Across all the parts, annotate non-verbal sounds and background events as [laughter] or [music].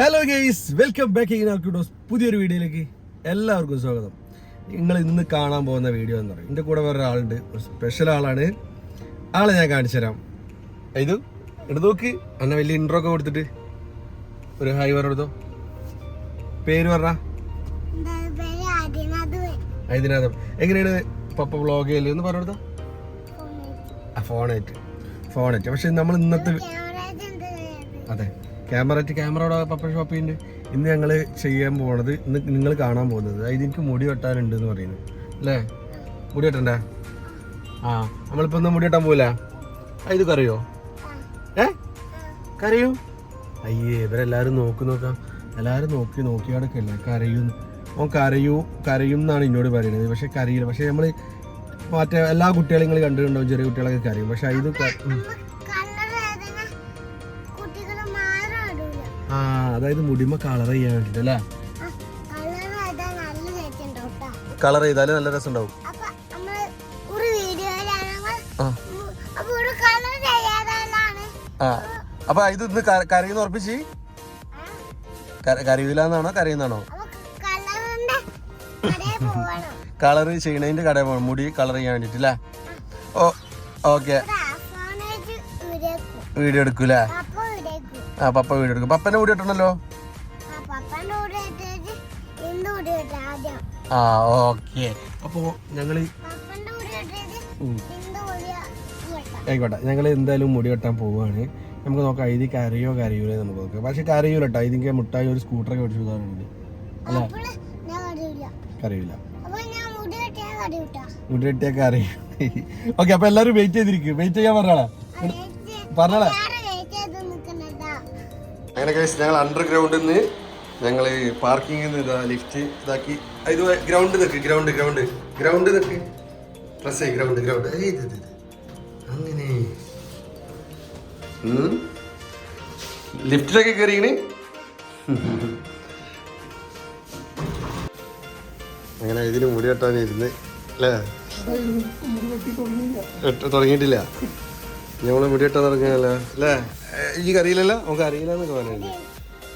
Hello guys welcome back ഇനാർക്കിഡോസ് പുതിയൊരു വീഡിയോയിലേക്ക് എല്ലാവർക്കും സ്വാഗതം. നിങ്ങൾ ഇന്ന് കാണാൻ പോകുന്ന വീഡിയോ എന്ന് പറയും. എന്റെ കൂടെ വേറെ ആളുണ്ട്. ഒരു സ്പെഷ്യൽ ആളാണ്. ആളെ ഞാൻ കാണിച്ചു തരാം. ഇത് എടുത്ത് നോക്ക്. അന്ന വലിയ ഇൻട്രോ ഒക്കെ കൊടുത്തിട്ട്. ഒരു ഹായ് പറഞ്ഞെടുത്തോ പേര് പറഞ്ഞ? എങ്ങനെയാണ് പപ്പ വ്ളോഗ് ചെയ്യൽ എന്ന് പറഞ്ഞെടുത്തോ ആ ഫോണായിട്ട്. ഫോണായിട്ട്. പക്ഷെ നമ്മൾ ഇന്നത്തെ അതെ. ക്യാമറ ക്യാമറയുടെ പപ്പ ഷോപ്പിന്റെ ഇന്ന് ഞങ്ങൾ ചെയ്യാൻ പോണത് ഇന്ന് നിങ്ങൾ കാണാൻ പോകുന്നത്. അതായത് എനിക്ക് മുടി വെട്ടാനുണ്ട് എന്ന് പറയുന്നത് അല്ലേ? മുടി വെട്ടണ്ടേ? ആ നമ്മളിപ്പോൾ ഒന്ന് മുടി വെട്ടാൻ പോവില്ല. ഇത് കറിയോ? ഏ? കരയൂ അയ്യേ ഇവരെല്ലാവരും നോക്കി നോക്കാം. എല്ലാവരും നോക്കി നോക്കിയാടൊക്കെയല്ലേ കരയൂ. ഓൻ കരയൂ കരയും എന്നാണ് എന്നോട് പറയുന്നത്. പക്ഷെ കരയില്ല. പക്ഷെ നമ്മൾ മറ്റേ എല്ലാ കുട്ടികളെയും നിങ്ങൾ കണ്ടിട്ടുണ്ടാവും. ചെറിയ കുട്ടികളൊക്കെ കരയും. പക്ഷെ ഇത് ആ അതായത് മുടിമ കളർ ചെയ്യാൻ വേണ്ടിട്ട് അല്ലേ? കളർ ചെയ്താൽ നല്ല രസം ഉണ്ടാവും അപ്പൊ ഇത് ഇന്ന് കരയുന്ന ഉറപ്പിച്ച്? കരയൂലെന്നാണോ കരയുന്നാണോ? കളർ ചെയ്യണതിന്റെ കട പോകണം മുടി കളർ ചെയ്യാൻ വേണ്ടിട്ട് അല്ലേ ഓ ഓക്കെ. വീഡിയോ എടുക്കൂലേ? ആ പപ്പ വീഡിയോ എടുക്കും. പപ്പന്റെ മുടി ഇട്ടണല്ലോ ആ ഓക്കെ. അപ്പോ ഞങ്ങൾ ഉം. ആയിക്കോട്ടെ. ഞങ്ങൾ എന്തായാലും മുടി വെട്ടാൻ പോവുകയാണ് നമുക്ക് നോക്കാം ഇത് കരയോ കരയൂലേ നമുക്ക് നോക്കാം. പക്ഷെ കരയൂല കേട്ടോ ഇതിന്റെ മുട്ടായി ഒരു സ്കൂട്ടർ സ്കൂട്ടറൊക്കെ ഓടിച്ചു വിടാറുണ്ട്. അല്ലേ? കരയൂല. മുടി വെട്ടിയാൽ കരയും. [laughs] ഓക്കെ അപ്പൊ എല്ലാവരും വെയിറ്റ് ചെയ്തിരിക്കും. വെയിറ്റ് ചെയ്യാൻ പറഞ്ഞാളാ. പറഞ്ഞാളാ. അങ്ങനെ കഴിച്ച് ഞങ്ങൾ അണ്ടർഗ്രൗണ്ടിൽ നിന്ന് ഞങ്ങൾ പാർക്കിംഗിൽ നിന്ന് ഇതാ ലിഫ്റ്റ് ഇതാക്കി. ഇത് ഗ്രൗണ്ട് നിൽക്ക് ഗ്രൗണ്ട് ഗ്രൗണ്ട് ഗ്രൗണ്ട് നിൽക്ക് പ്രസ് ഗ്രൗണ്ട് ഗ്രൗണ്ട് ഇത് ഇത്. അങ്ങനെ. ലിഫ്റ്റിലൊക്കെ കയറിയിന് അങ്ങനെ ഇതിന് മുടി വെട്ടാനിരുന്ന് അല്ലേ? തുടങ്ങിയിട്ടില്ല. മുടി വെട്ടാൻ തുടങ്ങിയല്ലോ അല്ലേ? എനിക്ക് അറിയില്ലല്ലോ നമുക്ക് അറിയില്ല എന്നൊക്കെ പറയുന്നത്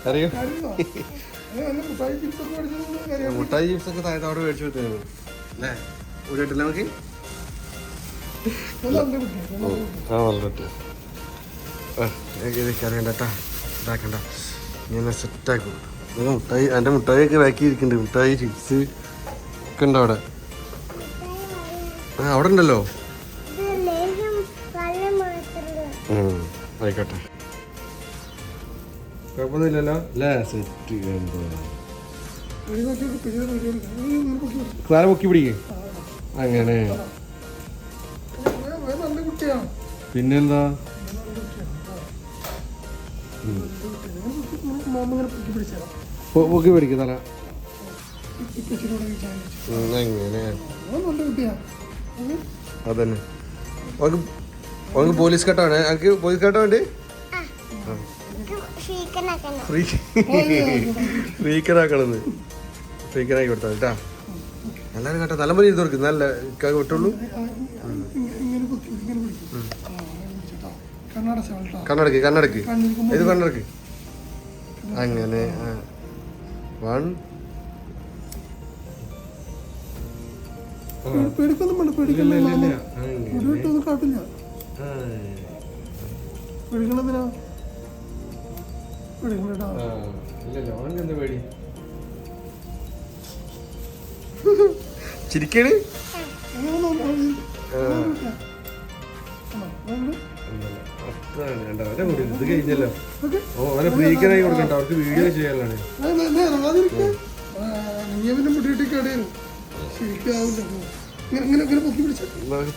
അറിയോ മുട്ടായി ചിപ്സ് ഒക്കെ താഴത്തോടെ മേടിച്ചു കൊടുത്തു അല്ലേ? വെട്ടില്ല നമുക്ക്? ആ വളരെ അറിയണ്ട കേട്ടാ. ഇതാക്കണ്ട. ഞാൻ സെറ്റാക്കും നിങ്ങൾ മുട്ടായി എന്റെ മുട്ടായി ഒക്കെ ബാക്കി ഇരിക്കുന്നുണ്ട് മുട്ടായി ചിപ്സ് ഒക്കെ ഉണ്ട് അവിടെ ആ അവിടെ ഉണ്ടല്ലോ? ആയിക്കോട്ടെ. കുഴപ്പമൊന്നുമില്ലല്ലോ? അല്ലേ? സെറ്റ് സാറെ പൊക്കി പിടിക്കേ. അങ്ങനെ. പിന്നെന്താ? പൊക്കി പിടിക്കും തല. അങ്ങനെ. അതന്നെ. ഓക്ക് പോലീസ് കട്ടാണ്. അനക്ക് പോലീസ് കട്ടാ വേണ്ടി? ഫ്രീ ഫ്രീക്കനാക്കണെന്ന്. ഫ്രീക്കനാക്കി കൊടുത്താൽ കേട്ടാ എല്ലാവരും കേട്ടോ. നല്ല മതി കൊടുക്കും. നല്ല വിട്ടുള്ളൂ. കണ്ണടക്ക് കണ്ണടക്ക്. ഇത് കണ്ണടക്ക്? അങ്ങനെ വൺ. പേടിക്കൊന്നും വേണ്ട കാട്ടില്ല. പേടിക്കണതിനാ പേടിക്കണ്ടോ പേടി? ചിരിക്കണ്? ഇത് കഴിഞ്ഞല്ലോ. ഓ അവനെ ഫ്രീക്കനായി കൊടുക്കണ്ട അവർക്ക് വീഡിയോ ചെയ്യാനാണ്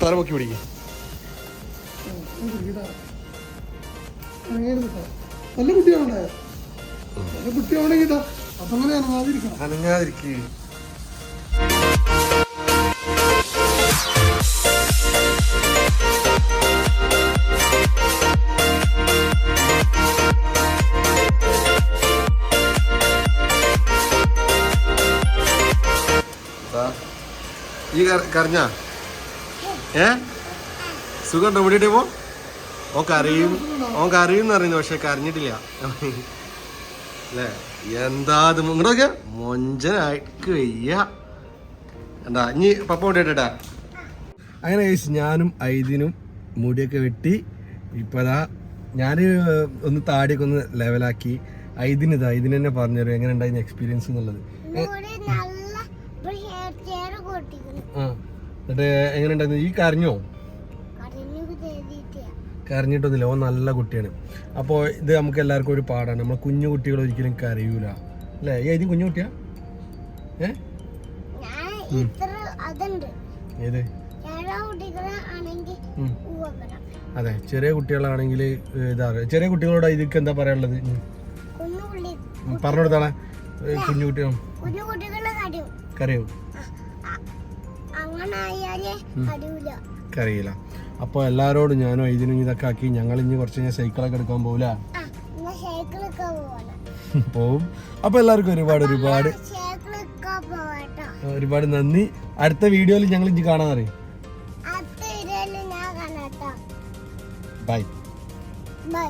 തല പൊക്കി പിടിക്കും. നല്ല കുട്ടിയാവണ്ടേ നല്ല കുട്ടിയാവണമെങ്കിൽ ഇതാ അതങ്ങനെ അനങ്ങാതിരിക്കണം. അനങ്ങാതിരിക്കുക ഈ കറിഞ്ഞ ഏ? സുഖമുണ്ടോ മുടിയിട്ട് പോ ഓൻ കരയും ഓൻ കരയും എന്ന് പറയുന്നു പക്ഷെ കരഞ്ഞിട്ടില്ല. അല്ലേ? എന്താ അത് ഇങ്ങോട്ടൊക്കെ മൊഞ്ചനായിട്ട് വയ്യ എന്താ ഇനി പപ്പ കൊണ്ടിട്ടാ അങ്ങനെ ചോദിച്ചു ഞാനും ഐദിനും മുടിയൊക്കെ വെട്ടി ഇപ്പതാ ഞാൻ ഒന്ന് താടിയൊക്കെ ഒന്ന് ലെവലാക്കി ഐദിന് ഇതാ ഐദിന് തന്നെ പറഞ്ഞു തരും എങ്ങനെ ഉണ്ടായിരുന്നു എക്സ്പീരിയൻസ് എന്നുള്ളത് എന്നിട്ട് എങ്ങനെ ഉണ്ടായിരുന്നു ഈ കരഞ്ഞോ? കരഞ്ഞിട്ടൊന്നുമില്ല. ഓൻ നല്ല കുട്ടിയാണ്. അപ്പോൾ ഇത് നമുക്ക് എല്ലാവർക്കും ഒരു പാടാണ്. നമ്മൾ കുഞ്ഞു കുട്ടികൾ ഒരിക്കലും കരയൂല. അല്ലേ? ഏത് കുഞ്ഞു കുട്ടിയാ? ഏ? ഏത്? അതെ. ചെറിയ കുട്ടികളാണെങ്കിൽ ഇതാ ചെറിയ കുട്ടികളോട് ഇതിക്ക് എന്താ പറയാനുള്ളത്? പറഞ്ഞു കൊടുത്താളെ കുഞ്ഞു കുട്ടികൾ കരയൂ. കരയില്ല. അപ്പോൾ എല്ലാവരോടും ഞാനും ഇതിനും ഇതൊക്കെ ആക്കി ഞങ്ങൾ ഇനി കുറച്ച് കഴിഞ്ഞാൽ സൈക്കിളൊക്കെ എടുക്കാൻ പോകില്ല പോവാണ്. [laughs] പോവും. അപ്പോൾ എല്ലാവർക്കും ഒരുപാട് ഒരുപാട് ഒരുപാട് നന്ദി. അടുത്ത വീഡിയോയിൽ ഞങ്ങൾ ഇനി കാണാൻ അറിയും. ബൈ. ബൈ.